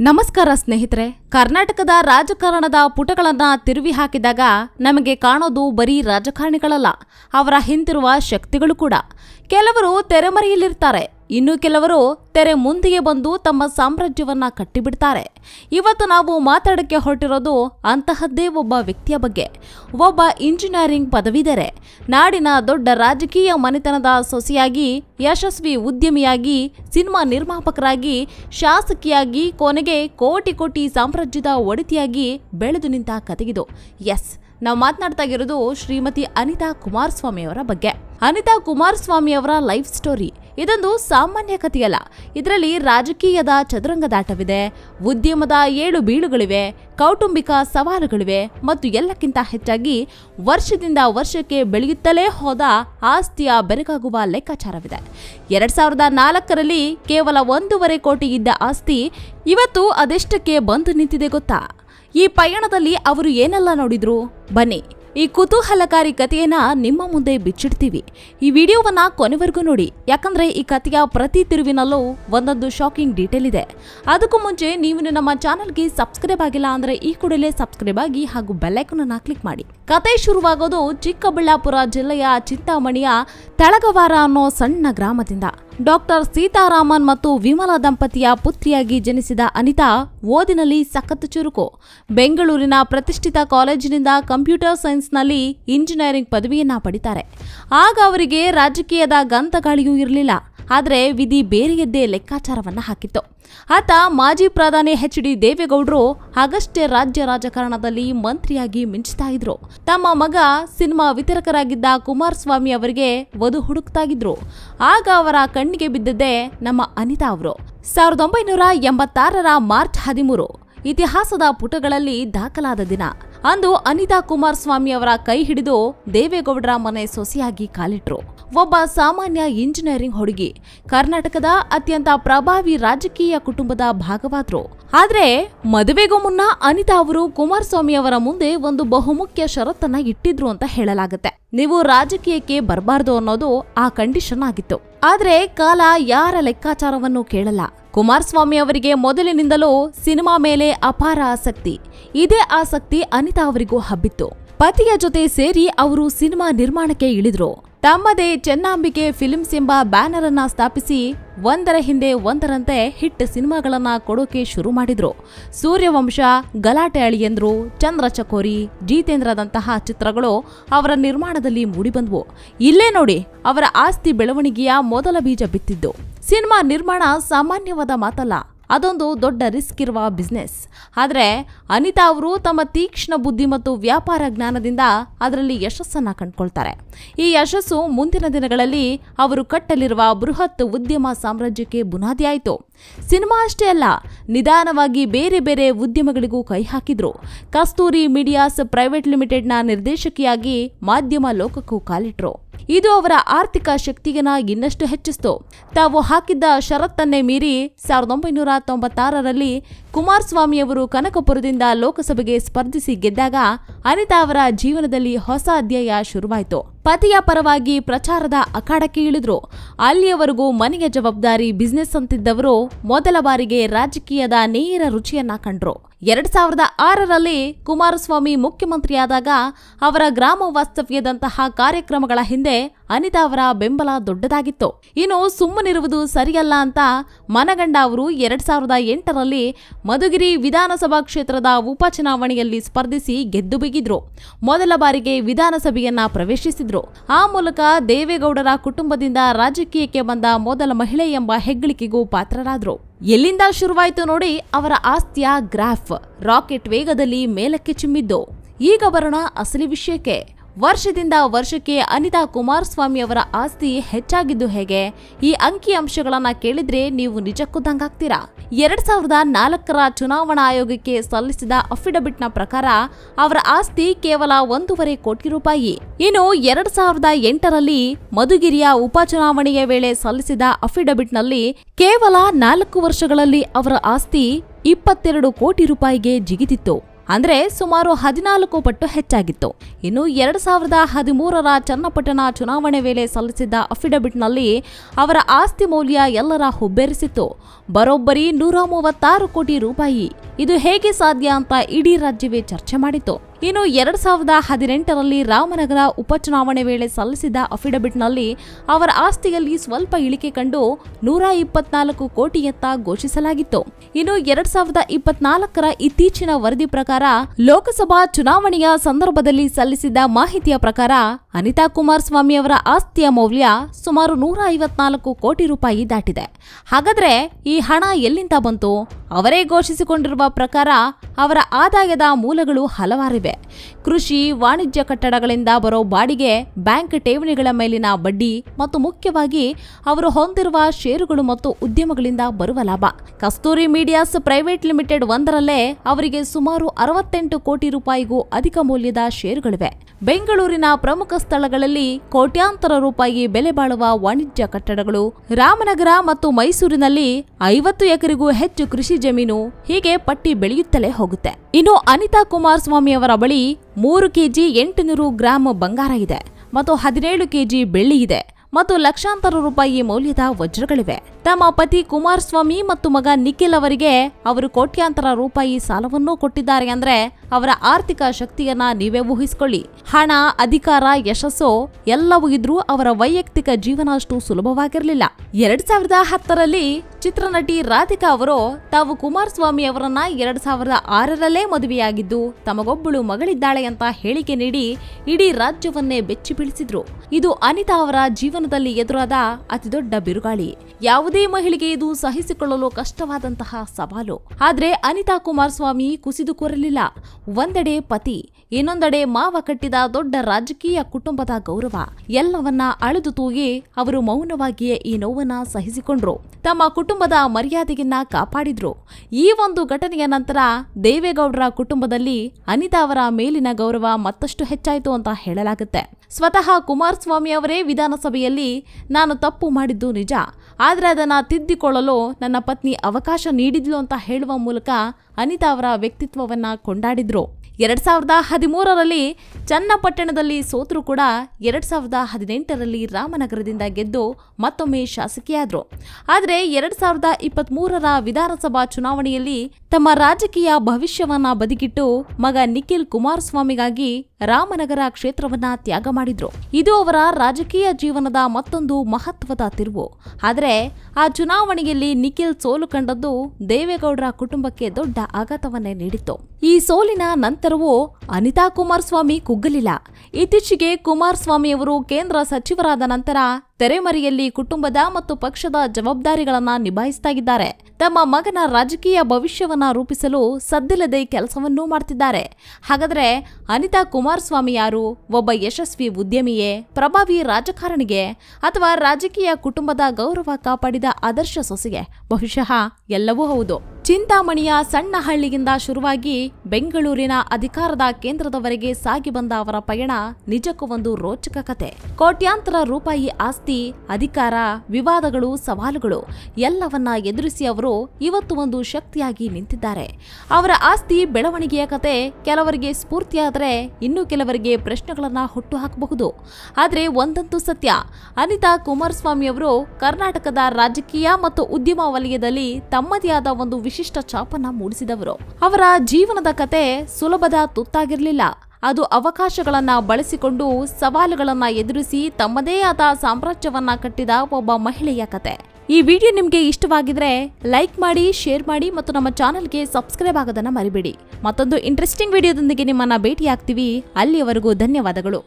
ನಮಸ್ಕಾರ ಸ್ನೇಹಿತರೆ, ಕರ್ನಾಟಕದ ರಾಜಕಾರಣದ ಪುಟಗಳನ್ನ ತಿರುವಿ ಹಾಕಿದಾಗ ನಮಗೆ ಕಾಣೋದು ಬರೀ ರಾಜಕಾರಣಿಗಳಲ್ಲ, ಅವರ ಹಿಂತಿರುವ ಶಕ್ತಿಗಳು ಕೂಡ. ಕೆಲವರು ತೆರೆಮರೆಯಲ್ಲಿರ್ತಾರೆ ಇನ್ನು ಕೆಲವರು ತೆರೆ ಮುಂದಿಗೆ ಬಂದು ತಮ್ಮ ಸಾಮ್ರಾಜ್ಯವನ್ನ ಕಟ್ಟಿಬಿಡ್ತಾರೆ. ಇವತ್ತು ನಾವು ಮಾತಾಡಕ್ಕೆ ಹೊರಟಿರೋದು ಅಂತಹದ್ದೇ ಒಬ್ಬ ವ್ಯಕ್ತಿಯ ಬಗ್ಗೆ. ಒಬ್ಬ ಇಂಜಿನಿಯರಿಂಗ್ ಪದವೀಧರೆ. ನಾಡಿನ ದೊಡ್ಡ ರಾಜಕೀಯ ಮನೆತನದ ಸೊಸೆಯಾಗಿ, ಯಶಸ್ವಿ ಉದ್ಯಮಿಯಾಗಿ, ಸಿನಿಮಾ ನಿರ್ಮಾಪಕರಾಗಿ, ಶಾಸಕಿಯಾಗಿ, ಕೊನೆಗೆ ಕೋಟಿ ಕೋಟಿ ಸಾಮ್ರಾಜ್ಯದ ಒಡತಿಯಾಗಿ ಬೆಳೆದು ನಿಂತ ಕತೆಗಿದು. ಎಸ್, ನಾವು ಮಾತನಾಡ್ತಾ ಇರೋದು ಶ್ರೀಮತಿ ಅನಿತಾ ಕುಮಾರಸ್ವಾಮಿಯವರ ಬಗ್ಗೆ. ಅನಿತಾ ಕುಮಾರಸ್ವಾಮಿಯವರ ಲೈಫ್ ಸ್ಟೋರಿ. ಇದೊಂದು ಸಾಮಾನ್ಯ ಕಥೆಯಲ್ಲ. ಇದರಲ್ಲಿ ರಾಜಕೀಯದ ಚದುರಂಗದಾಟವಿದೆ. ಉದ್ಯಮದ ಏಳು ಬೀಳುಗಳಿವೆ, ಕೌಟುಂಬಿಕ ಸವಾಲುಗಳಿವೆ ಮತ್ತು ಎಲ್ಲಕ್ಕಿಂತ ಹೆಚ್ಚಾಗಿ ವರ್ಷದಿಂದ ವರ್ಷಕ್ಕೆ ಬೆಳೆಯುತ್ತಲೇ ಹೋದ ಆಸ್ತಿಯ ಬೆರಗಾಗುವ ಲೆಕ್ಕಾಚಾರವಿದೆ. ಎರಡ್ ಸಾವಿರದ ನಾಲ್ಕರಲ್ಲಿ ಕೇವಲ ಒಂದೂವರೆ ಕೋಟಿ ಇದ್ದ ಆಸ್ತಿ ಇವತ್ತು ಅದೆಷ್ಟಕ್ಕೆ ಬಂದು ನಿಂತಿದೆ ಗೊತ್ತಾ? ಈ ಪಯಣದಲ್ಲಿ ಅವರು ಏನೆಲ್ಲ ನೋಡಿದ್ರು? ಬನ್ನಿ. ಈ ಕುತೂಹಲಕಾರಿ ಕಥೆಯನ್ನ ನಿಮ್ಮ ಮುಂದೆ ಬಿಚ್ಚಿಡ್ತೀವಿ. ಈ ವಿಡಿಯೋವನ್ನ ಕೊನೆವರೆಗೂ ನೋಡಿ. ಯಾಕಂದ್ರೆ ಈ ಕಥೆಯ ಪ್ರತಿ ತಿರುವಿನಲ್ಲೂ ಒಂದೊಂದು ಶಾಕಿಂಗ್ ಡೀಟೇಲ್ ಇದೆ. ಅದಕ್ಕೂ ಮುಂಚೆ ನೀವು ನಮ್ಮ ಚಾನಲ್ಗೆ ಸಬ್ಸ್ಕ್ರೈಬ್ ಆಗಿಲ್ಲ ಅಂದ್ರೆ ಈ ಕೂಡಲೇ ಸಬ್ಸ್ಕ್ರೈಬ್ ಆಗಿ ಹಾಗೂ ಬೆಲ್ಲೈಕನ್ ಅನ್ನ ಕ್ಲಿಕ್ ಮಾಡಿ. ಕತೆ ಶುರುವಾಗೋದು ಚಿಕ್ಕಬಳ್ಳಾಪುರ ಜಿಲ್ಲೆಯ ಚಿಂತಾಮಣಿಯ ತಳಗವಾರ ಅನ್ನೋ ಸಣ್ಣ ಗ್ರಾಮದಿಂದ. ಡಾಕ್ಟರ್ ಸೀತಾರಾಮನ್ ಮತ್ತು ವಿಮಲಾ ದಂಪತಿಯ ಪುತ್ರಿಯಾಗಿ ಜನಿಸಿದ ಅನಿತಾ ಓದಿನಲ್ಲಿ ಸಖತ್ ಚುರುಕು. ಬೆಂಗಳೂರಿನ ಪ್ರತಿಷ್ಠಿತ ಕಾಲೇಜಿನಿಂದ ಕಂಪ್ಯೂಟರ್ ಸೈನ್ಸ್ನಲ್ಲಿ ಇಂಜಿನಿಯರಿಂಗ್ ಪದವಿಯನ್ನ ಪಡಿತಾರೆ. ಆಗ ಅವರಿಗೆ ರಾಜಕೀಯದ ಗಂತಗಾಳಿಯೂ ಇರಲಿಲ್ಲ. ಆದರೆ ವಿಧಿ ಬೇರೆಯದ್ದೇ ಲೆಕ್ಕಾಚಾರವನ್ನು ಹಾಕಿತ್ತು. ಆತ ಮಾಜಿ ಪ್ರಧಾನಿ ಎಚ್ ಡಿ ದೇವೇಗೌಡರು ಆಗಷ್ಟೇ ರಾಜ್ಯ ರಾಜಕಾರಣದಲ್ಲಿ ಮಂತ್ರಿಯಾಗಿ ಮಿಂಚ್ತಾ ಇದ್ರು. ತಮ್ಮ ಮಗ ಸಿನಿಮಾ ವಿತರಕರಾಗಿದ್ದ ಕುಮಾರಸ್ವಾಮಿ ಅವರಿಗೆ ವಧು ಹುಡುಕ್ತಾಗಿದ್ರು. ಆಗ ಅವರ ಕಣ್ಣಿಗೆ ಬಿದ್ದದ್ದೇ ನಮ್ಮ ಅನಿತಾ ಅವರು. ಸಾವಿರದ ಒಂಬೈನೂರ ಎಂಬತ್ತಾರರ ಮಾರ್ಚ್ ಹದಿಮೂರು ಇತಿಹಾಸದ ಪುಟಗಳಲ್ಲಿ ದಾಖಲಾದ ದಿನ. ಅಂದು ಅನಿತಾ ಕುಮಾರಸ್ವಾಮಿ ಅವರ ಕೈ ಹಿಡಿದು ದೇವೇಗೌಡರ ಮನೆ ಸೊಸೆಯಾಗಿ ಕಾಲಿಟ್ರು. ಒಬ್ಬ ಸಾಮಾನ್ಯ ಇಂಜಿನಿಯರಿಂಗ್ ಹುಡುಗಿ, ಕರ್ನಾಟಕದ ಅತ್ಯಂತ ಪ್ರಭಾವಿ ರಾಜಕೀಯ ಕುಟುಂಬದ ಭಾಗವಾದ್ರು. ಆದ್ರೆ, ಮದುವೆಗೂ ಮುನ್ನ ಅನಿತಾ ಅವರು ಕುಮಾರಸ್ವಾಮಿ ಅವರ ಮುಂದೆ ಒಂದು ಬಹುಮುಖ್ಯ ಷರತ್ತನ್ನ ಇಟ್ಟಿದ್ರು ಅಂತ ಹೇಳಲಾಗುತ್ತೆ. ನೀವು ರಾಜಕೀಯಕ್ಕೆ ಬರಬಾರ್ದು ಅನ್ನೋದು ಆ ಕಂಡೀಷನ್ ಆಗಿತ್ತು. ಆದ್ರೆ ಕಾಲ ಯಾರ ಲೆಕ್ಕಾಚಾರವನ್ನು ಕೇಳಲ್ಲ. ಕುಮಾರಸ್ವಾಮಿ ಅವರಿಗೆ ಮೊದಲಿನಿಂದಲೂ ಸಿನಿಮಾ ಮೇಲೆ ಅಪಾರ ಆಸಕ್ತಿ. ಇದೇ ಆಸಕ್ತಿ ಅನಿತಾ ಅವರಿಗೂ ಹಬ್ಬಿತ್ತು. ಪತಿಯ ಜೊತೆ ಸೇರಿ ಅವರು ಸಿನಿಮಾ ನಿರ್ಮಾಣಕ್ಕೆ ಇಳಿದ್ರು. ತಮ್ಮದೇ ಚೆನ್ನಾಂಬಿಕೆ ಫಿಲ್ಮ್ಸ್ ಎಂಬ ಬ್ಯಾನರ್ ಅನ್ನ ಸ್ಥಾಪಿಸಿ ಒಂದರ ಹಿಂದೆ ಒಂದರಂತೆ ಹಿಟ್ ಸಿನಿಮಾಗಳನ್ನ ಕೊಡೋಕೆ ಶುರು ಮಾಡಿದ್ರು. ಸೂರ್ಯವಂಶ ಗಲಾಟೆ ಅಳಿಯಂದ್ರು ಚಂದ್ರ ಚಕೋರಿ, ಜಿತೇಂದ್ರದಂತಹ ಚಿತ್ರಗಳು ಅವರ ನಿರ್ಮಾಣದಲ್ಲಿ ಮೂಡಿಬಂದವು ಇಲ್ಲೇ ನೋಡಿ, ಅವರ ಆಸ್ತಿ ಬೆಳವಣಿಗೆಯ ಮೊದಲ ಬೀಜ ಬಿತ್ತಿದ್ದು. ಸಿನಿಮಾ ನಿರ್ಮಾಣ ಸಾಮಾನ್ಯವಾದ ಮಾತಲ್ಲ. ಅದೊಂದು ದೊಡ್ಡ ರಿಸ್ಕ್ ಇರುವ ಬಿಸ್ನೆಸ್ ಆದರೆ ಅನಿತಾ ಅವರು ತಮ್ಮ ತೀಕ್ಷ್ಣ ಬುದ್ಧಿ ಮತ್ತು ವ್ಯಾಪಾರ ಜ್ಞಾನದಿಂದ ಅದರಲ್ಲಿ ಯಶಸ್ಸನ್ನು ಕಂಡುಕೊಳ್ತಾರೆ. ಈ ಯಶಸ್ಸು ಮುಂದಿನ ದಿನಗಳಲ್ಲಿ ಅವರು ಕಟ್ಟಲಿರುವ ಬೃಹತ್ ಉದ್ಯಮ ಸಾಮ್ರಾಜ್ಯಕ್ಕೆ ಬುನಾದಿಯಾಯಿತು ಸಿನಿಮಾ ಅಷ್ಟೇ ಅಲ್ಲ, ನಿಧಾನವಾಗಿ ಬೇರೆ ಬೇರೆ ಉದ್ಯಮಗಳಿಗೂ ಕೈ ಹಾಕಿದ್ರು. ಕಸ್ತೂರಿ ಮೀಡಿಯಾಸ್ ಪ್ರೈವೇಟ್ ಲಿಮಿಟೆಡ್ನ ನಿರ್ದೇಶಕಿಯಾಗಿ ಮಾಧ್ಯಮ ಲೋಕಕ್ಕೂ ಕಾಲಿಟ್ರು. ಇದು ಅವರ ಆರ್ಥಿಕ ಶಕ್ತಿಯನ್ನ ಇನ್ನಷ್ಟು ಹೆಚ್ಚಿಸಿತು. ತಾವು ಹಾಕಿದ್ದ ಷರತ್ತನ್ನೇ ಮೀರಿ ಸಾವಿರದ ಒಂಬೈನೂರ ತೊಂಬತ್ತಾರರಲ್ಲಿ ಕುಮಾರಸ್ವಾಮಿಯವರು ಕನಕಪುರದಿಂದ ಲೋಕಸಭೆಗೆ ಸ್ಪರ್ಧಿಸಿ ಗೆದ್ದಾಗ ಅನಿತಾ ಅವರ ಜೀವನದಲ್ಲಿ ಹೊಸ ಅಧ್ಯಾಯ ಶುರುವಾಯಿತು. ಪತಿಯ ಪರವಾಗಿ ಪ್ರಚಾರದ ಅಖಾಡಕ್ಕೆ ಇಳಿದ್ರು. ಅಲ್ಲಿಯವರೆಗೂ ಮನೆಯ ಜವಾಬ್ದಾರಿ ಬಿಸ್ನೆಸ್ ಅಂತಿದ್ದವರು ಮೊದಲ ಬಾರಿಗೆ ರಾಜಕೀಯದ ನೇರ ರುಚಿಯನ್ನ ಕಂಡ್ರು. ಎರಡ್ ಸಾವಿರದ ಆರರಲ್ಲಿ ಕುಮಾರಸ್ವಾಮಿ ಮುಖ್ಯಮಂತ್ರಿಯಾದಾಗ ಅವರ ಗ್ರಾಮ ವಾಸ್ತವ್ಯದಂತಹ ಕಾರ್ಯಕ್ರಮಗಳ ಹಿಂದೆ ಅನಿತಾ ಅವರ ಬೆಂಬಲ ದೊಡ್ಡದಾಗಿತ್ತು. ಇನ್ನು ಸುಮ್ಮನಿರುವುದು ಸರಿಯಲ್ಲ ಅಂತ ಮನಗಂಡ ಅವರು ಎರಡ್ ಸಾವಿರದ ಎಂಟರಲ್ಲಿ ಮಧುಗಿರಿ ವಿಧಾನಸಭಾ ಕ್ಷೇತ್ರದ ಉಪಚುನಾವಣೆಯಲ್ಲಿ ಸ್ಪರ್ಧಿಸಿ ಗೆದ್ದು ಬಿಗಿದ್ರು. ಮೊದಲ ಬಾರಿಗೆ ವಿಧಾನಸಭೆಯನ್ನ ಪ್ರವೇಶಿಸಿದ್ರು. ಆ ಮೂಲಕ ದೇವೇಗೌಡರ ಕುಟುಂಬದಿಂದ ರಾಜಕೀಯಕ್ಕೆ ಬಂದ ಮೊದಲ ಮಹಿಳೆ ಎಂಬ ಹೆಗ್ಗಳಿಕೆಗೂ ಪಾತ್ರರಾದ್ರು. ಎಲ್ಲಿಂದ ಶುರುವಾಯಿತು ನೋಡಿ ಅವರ ಆಸ್ತಿಯ ಗ್ರಾಫ್ ರಾಕೆಟ್ ವೇಗದಲ್ಲಿ ಮೇಲಕ್ಕೆ ಚಿಮ್ಮಿದ್ದು ಈಗ ಬರೋಣ ಅಸಲಿ ವಿಷಯಕ್ಕೆ. ವರ್ಷದಿಂದ ವರ್ಷಕ್ಕೆ ಅನಿತಾ ಕುಮಾರಸ್ವಾಮಿ ಅವರ ಆಸ್ತಿ ಹೆಚ್ಚಾಗಿದ್ದು ಹೇಗೆ? ಈ ಅಂಕಿ ಅಂಶಗಳನ್ನ ಕೇಳಿದ್ರೆ ನೀವು ನಿಜಕ್ಕೂ ದಂಗಾಗ್ತೀರಾ? ಎರಡ್ ಸಾವಿರದ ನಾಲ್ಕರ ಚುನಾವಣಾ ಆಯೋಗಕ್ಕೆ ಸಲ್ಲಿಸಿದ ಅಫಿಡವಿಟ್ನ ಪ್ರಕಾರ ಅವರ ಆಸ್ತಿ ಕೇವಲ ಒಂದೂವರೆ ಕೋಟಿ ರೂಪಾಯಿ. ಇನ್ನು ಎರಡ್ ಸಾವಿರದ ಎಂಟರಲ್ಲಿ ಮಧುಗಿರಿಯ ಉಪಚುನಾವಣೆಯ ವೇಳೆ ಸಲ್ಲಿಸಿದ ಅಫಿಡವಿಟ್ನಲ್ಲಿ ಕೇವಲ ನಾಲ್ಕು ವರ್ಷಗಳಲ್ಲಿ ಅವರ ಆಸ್ತಿ ಇಪ್ಪತ್ತೆರಡು ಕೋಟಿ ರೂಪಾಯಿಗೆ ಜಿಗಿದಿತ್ತು. ಅಂದ್ರೆ ಸುಮಾರು ಹದಿನಾಲ್ಕು ಪಟ್ಟು ಹೆಚ್ಚಾಗಿತ್ತು. ಇನ್ನು ಎರಡು ಸಾವಿರದ ಹದಿಮೂರರ ಚನ್ನಪಟ್ಟಣ ಚುನಾವಣೆ ವೇಳೆ ಸಲ್ಲಿಸಿದ್ದ ಅಫಿಡವಿಟ್ನಲ್ಲಿ ಅವರ ಆಸ್ತಿ ಮೌಲ್ಯ ಎಲ್ಲರ ಹುಬ್ಬೇರಿಸಿತ್ತು. ಬರೋಬ್ಬರಿ ನೂರ ಮೂವತ್ತಾರು ಕೋಟಿ ರೂಪಾಯಿ. ಇದು ಹೇಗೆ ಸಾಧ್ಯ ಅಂತ ಇಡೀ ರಾಜ್ಯವೇ ಚರ್ಚೆ ಮಾಡಿತ್ತು. ಇನ್ನು ಎರಡು ಸಾವಿರದ ಹದಿನೆಂಟರಲ್ಲಿ ರಾಮನಗರ ಉಪಚುನಾವಣೆ ವೇಳೆ ಸಲ್ಲಿಸಿದ ಅಫಿಡವಿಟ್ನಲ್ಲಿ ಅವರ ಆಸ್ತಿಯಲ್ಲಿ ಸ್ವಲ್ಪ ಇಳಿಕೆ ಕಂಡು ನೂರ ಇಪ್ಪತ್ನಾಲ್ಕು ಕೋಟಿಯತ್ತ ಘೋಷಿಸಲಾಗಿತ್ತು. ಇನ್ನು ಎರಡ್ ಸಾವಿರದ ಇಪ್ಪತ್ನಾಲ್ಕರ ಇತ್ತೀಚಿನ ವರದಿ ಪ್ರಕಾರ ಲೋಕಸಭಾ ಚುನಾವಣೆಯ ಸಂದರ್ಭದಲ್ಲಿ ಸಲ್ಲಿಸಿದ ಮಾಹಿತಿಯ ಪ್ರಕಾರ ಅನಿತಾ ಕುಮಾರಸ್ವಾಮಿ ಅವರ ಆಸ್ತಿಯ ಮೌಲ್ಯ ಸುಮಾರು ನೂರ ಐವತ್ನಾಲ್ಕು ಕೋಟಿ ರೂಪಾಯಿ ದಾಟಿದೆ. ಹಾಗಾದ್ರೆ ಈ ಹಣ ಎಲ್ಲಿಂದ ಬಂತು? ಅವರೇ ಘೋಷಿಸಿಕೊಂಡಿರುವ ಪ್ರಕಾರ ಅವರ ಆದಾಯದ ಮೂಲಗಳು ಹಲವಾರಿವೆ. ಕೃಷಿ, ವಾಣಿಜ್ಯ ಕಟ್ಟಡಗಳಿಂದ ಬರೋ ಬಾಡಿಗೆ, ಬ್ಯಾಂಕ್ ಠೇವಣಿಗಳ ಮೇಲಿನ ಬಡ್ಡಿ ಮತ್ತು ಮುಖ್ಯವಾಗಿ ಅವರು ಹೊಂದಿರುವ ಷೇರುಗಳು ಮತ್ತು ಉದ್ಯಮಗಳಿಂದ ಬರುವ ಲಾಭ. ಕಸ್ತೂರಿ ಮೀಡಿಯಾಸ್ ಪ್ರೈವೇಟ್ ಲಿಮಿಟೆಡ್ ಒಂದರಲ್ಲೇ ಅವರಿಗೆ ಸುಮಾರು ಅರವತ್ತೆಂಟು ಕೋಟಿ ರೂಪಾಯಿಗೂ ಅಧಿಕ ಮೌಲ್ಯದ ಷೇರುಗಳಿವೆ. ಬೆಂಗಳೂರಿನ ಪ್ರಮುಖ ಸ್ಥಳಗಳಲ್ಲಿ ಕೋಟ್ಯಾಂತರ ರೂಪಾಯಿ ಬೆಲೆ ಬಾಳುವ ವಾಣಿಜ್ಯ ಕಟ್ಟಡಗಳು, ರಾಮನಗರ ಮತ್ತು ಮೈಸೂರಿನಲ್ಲಿ ಐವತ್ತು ಎಕರೆಗೂ ಹೆಚ್ಚು ಕೃಷಿ ಜಮೀನು ಹೀಗೆ ಪಟ್ಟಿ ಬೆಳೆಯುತ್ತಲೇ ಹೋಗುತ್ತೆ. ಇನ್ನು ಅನಿತಾ ಕುಮಾರಸ್ವಾಮಿ ಅವರ ಬಳಿ ಮೂರು ಕೆಜಿ ಎಂಟುನೂರು ಗ್ರಾಂ ಬಂಗಾರ ಇದೆ ಮತ್ತು ಹದಿನೇಳು ಕೆಜಿ ಬೆಳ್ಳಿ ಇದೆ ಮತ್ತು ಲಕ್ಷಾಂತರ ರೂಪಾಯಿ ಮೌಲ್ಯದ ವಜ್ರಗಳಿವೆ. ತಮ್ಮ ಪತಿ ಕುಮಾರಸ್ವಾಮಿ ಮತ್ತು ಮಗ ನಿಖಿಲ್ ಅವರಿಗೆ ಅವರು ಕೋಟ್ಯಾಂತರ ರೂಪಾಯಿ ಸಾಲವನ್ನೂ ಕೊಟ್ಟಿದ್ದಾರೆ ಅಂದ್ರೆ ಅವರ ಆರ್ಥಿಕ ಶಕ್ತಿಯನ್ನ ನೀವೇ ಊಹಿಸಿಕೊಳ್ಳಿ. ಹಣ, ಅಧಿಕಾರ, ಯಶಸ್ಸು ಎಲ್ಲವೂ ಇದ್ರೂ ಅವರ ವೈಯಕ್ತಿಕ ಜೀವನ ಅಷ್ಟು ಸುಲಭವಾಗಿರಲಿಲ್ಲ. ಎರಡ್ ಸಾವಿರದ ಹತ್ತರಲ್ಲಿ ಚಿತ್ರನಟಿ ರಾಧಿಕಾ ಅವರು ತಾವು ಕುಮಾರಸ್ವಾಮಿ ಅವರನ್ನ ಎರಡ್ ಸಾವಿರದ ಆರರಲ್ಲೇ ಮದುವೆಯಾಗಿದ್ದು, ತಮಗೊಬ್ಬಳು ಮಗಳಿದ್ದಾಳೆ ಅಂತ ಹೇಳಿಕೆ ನೀಡಿ ಇಡೀ ರಾಜ್ಯವನ್ನೇ ಬೆಚ್ಚಿ ಬೀಳಿಸಿದ್ರು ಇದು ಅನಿತಾ ಅವರ ಜೀವನದಲ್ಲಿ ಎದುರಾದ ಅತಿದೊಡ್ಡ ಬಿರುಗಾಳಿ. ಯಾವುದೇ ಮಹಿಳೆಗೆ ಇದು ಸಹಿಸಿಕೊಳ್ಳಲು ಕಷ್ಟವಾದಂತಹ ಸವಾಲು. ಆದರೆ ಅನಿತಾ ಕುಮಾರಸ್ವಾಮಿ ಕುಸಿದು ಕೊರಲಿಲ್ಲ. ಒಂದೆಡೆ ಪತಿ, ಇನ್ನೊಂದೆಡೆ ಮಾವ ಕಟ್ಟಿದ ದೊಡ್ಡ ರಾಜಕೀಯ ಕುಟುಂಬದ ಗೌರವ. ಎಲ್ಲವನ್ನ ಅಳೆದು ತೂಗಿ ಅವರು ಮೌನವಾಗಿಯೇ ಈ ನೋವನ್ನ ಸಹಿಸಿಕೊಂಡ್ರು. ತಮ್ಮ ಕುಟುಂಬದ ಮರ್ಯಾದೆಯನ್ನ ಕಾಪಾಡಿದ್ರು. ಈ ಒಂದು ಘಟನೆಯ ನಂತರ ದೇವೇಗೌಡರ ಕುಟುಂಬದಲ್ಲಿ ಅನಿತಾ ಅವರ ಮೇಲಿನ ಗೌರವ ಮತ್ತಷ್ಟು ಹೆಚ್ಚಾಯಿತು ಅಂತ ಹೇಳಲಾಗುತ್ತೆ. ಸ್ವತಃ ಕುಮಾರಸ್ವಾಮಿ ಅವರೇ ವಿಧಾನಸಭೆಯಲ್ಲಿ, ನಾನು ತಪ್ಪು ಮಾಡಿದ್ದು ನಿಜ. ಆದರೆ ಅದನ್ನು ತಿದ್ದಿಕೊಳ್ಳಲು ನನ್ನ ಪತ್ನಿ ಅವಕಾಶ ನೀಡಿದ್ಲು ಅಂತ ಹೇಳುವ ಮೂಲಕ ಅನಿತಾ ಅವರ ವ್ಯಕ್ತಿತ್ವವನ್ನು ಕೊಂಡಾಡಿದ್ರು. ಎರಡ್ ಸಾವಿರದ ಹದಿಮೂರರಲ್ಲಿ ಚನ್ನಪಟ್ಟಣದಲ್ಲಿ ಸೋತರು ಕೂಡ ಎರಡು ಸಾವಿರದ ಹದಿನೆಂಟರಲ್ಲಿ ರಾಮನಗರದಿಂದ ಗೆದ್ದು ಮತ್ತೊಮ್ಮೆ ಶಾಸಕಿಯಾದರು. ಆದರೆ ಎರಡು ಸಾವಿರದ ಇಪ್ಪತ್ತ್ ಮೂರರ ವಿಧಾನಸಭಾ ಚುನಾವಣೆಯಲ್ಲಿ ತಮ್ಮ ರಾಜಕೀಯ ಭವಿಷ್ಯವನ್ನ ಬದಿಗಿಟ್ಟು ಮಗ ನಿಖಿಲ್ ಕುಮಾರಸ್ವಾಮಿಗಾಗಿ ರಾಮನಗರ ಕ್ಷೇತ್ರವನ್ನ ತ್ಯಾಗ ಮಾಡಿದ್ರು. ಇದು ಅವರ ರಾಜಕೀಯ ಜೀವನದ ಮತ್ತೊಂದು ಮಹತ್ವದ ತಿರುವು. ಆದರೆ ಆ ಚುನಾವಣೆಯಲ್ಲಿ ನಿಖಿಲ್ ಸೋಲು ಕಂಡದ್ದು ದೇವೇಗೌಡರ ಕುಟುಂಬಕ್ಕೆ ದೊಡ್ಡ ಆಘಾತವನ್ನೇ ನೀಡಿತ್ತು. ಈ ಸೋಲಿನ ನಂತರವೂ ಅನಿತಾ ಕುಮಾರಸ್ವಾಮಿ ಕುಗ್ಗಲಿಲ್ಲ. ಇತ್ತೀಚೆಗೆ ಕುಮಾರಸ್ವಾಮಿಯವರು ಕೇಂದ್ರ ಸಚಿವರಾದ ನಂತರ ತೆರೆಮರೆಯಲ್ಲಿ ಕುಟುಂಬದ ಮತ್ತು ಪಕ್ಷದ ಜವಾಬ್ದಾರಿಗಳನ್ನು ನಿಭಾಯಿಸ್ತಾ ಇದ್ದಾರೆ ತಮ್ಮ ಮಗನ ರಾಜಕೀಯ ಭವಿಷ್ಯವನ್ನ ರೂಪಿಸಲು ಸದ್ದಿಲ್ಲದೆ ಕೆಲಸವನ್ನೂ ಮಾಡ್ತಿದ್ದಾರೆ. ಹಾಗಾದ್ರೆ ಅನಿತಾ ಕುಮಾರಸ್ವಾಮಿ ಯಾರು? ಒಬ್ಬ ಯಶಸ್ವಿ ಉದ್ಯಮಿಯೇ? ಪ್ರಭಾವಿ ರಾಜಕಾರಣಿಗೆ? ಅಥವಾ ರಾಜಕೀಯ ಕುಟುಂಬದ ಗೌರವ ಕಾಪಾಡಿದ ಆದರ್ಶ ಸೊಸೆಗೆ? ಬಹುಶಃ ಎಲ್ಲವೂ ಹೌದು. ಚಿಂತಾಮಣಿಯ ಸಣ್ಣ ಹಳ್ಳಿಯಿಂದ ಶುರುವಾಗಿ ಬೆಂಗಳೂರಿನ ಅಧಿಕಾರದ ಕೇಂದ್ರದವರೆಗೆ ಸಾಗಿ ಬಂದ ಅವರ ಪಯಣ ನಿಜಕ್ಕೂ ಒಂದು ರೋಚಕ ಕತೆ. ಕೋಟ್ಯಾಂತರ ರೂಪಾಯಿ ಆಸ್ತಿ ಅಧಿಕಾರ, ವಿವಾದಗಳು, ಸವಾಲುಗಳು ಎಲ್ಲವನ್ನ ಎದುರಿಸಿ ಅವರು ಇವತ್ತು ಒಂದು ಶಕ್ತಿಯಾಗಿ ನಿಂತಿದ್ದಾರೆ. ಅವರ ಆಸ್ತಿ, ಬೆಳವಣಿಗೆಯ ಕತೆ ಕೆಲವರಿಗೆ ಸ್ಫೂರ್ತಿಯಾದರೆ ಇನ್ನು ಕೆಲವರಿಗೆ ಪ್ರಶ್ನೆಗಳನ್ನ ಹುಟ್ಟುಹಾಕಬಹುದು. ಆದರೆ ಒಂದಂತೂ ಸತ್ಯ, ಅನಿತಾ ಕುಮಾರಸ್ವಾಮಿ ಅವರು ಕರ್ನಾಟಕದ ರಾಜಕೀಯ ಮತ್ತು ಉದ್ಯಮ ವಲಯದಲ್ಲಿ ತಮ್ಮದೇ ಆದ ಒಂದು ವಿಶಿಷ್ಟ ಛಾಪನ್ನ ಮೂಡಿಸಿದವರು. ಅವರ ಜೀವನದ ಕತೆ ಸುಲಭದ ತುತ್ತಾಗಿರಲಿಲ್ಲ. ಅದು ಅವಕಾಶಗಳನ್ನು ಬಳಸಿಕೊಂಡು ಸವಾಲುಗಳನ್ನು ಎದುರಿಸಿ ತಮ್ಮದೇ ಆದ ಸಾಮ್ರಾಜ್ಯವನ್ನ ಕಟ್ಟಿದ ಒಬ್ಬ ಮಹಿಳೆಯ ಕತೆ. ಈ ವಿಡಿಯೋ ನಿಮಗೆ ಇಷ್ಟವಾಗಿದ್ರೆ ಲೈಕ್ ಮಾಡಿ, ಶೇರ್ ಮಾಡಿ ಮತ್ತು ನಮ್ಮ ಚಾನೆಲ್ಗೆ ಸಬ್ಸ್ಕ್ರೈಬ್ ಆಗೋದನ್ನು ಮರಿಬೇಡಿ. ಮತ್ತೊಂದು ಇಂಟ್ರೆಸ್ಟಿಂಗ್ ವಿಡಿಯೋದೊಂದಿಗೆ ನಿಮ್ಮನ್ನ ಭೇಟಿಯಾಗ್ತೀವಿ. ಅಲ್ಲಿಯವರೆಗೂ ಧನ್ಯವಾದಗಳು.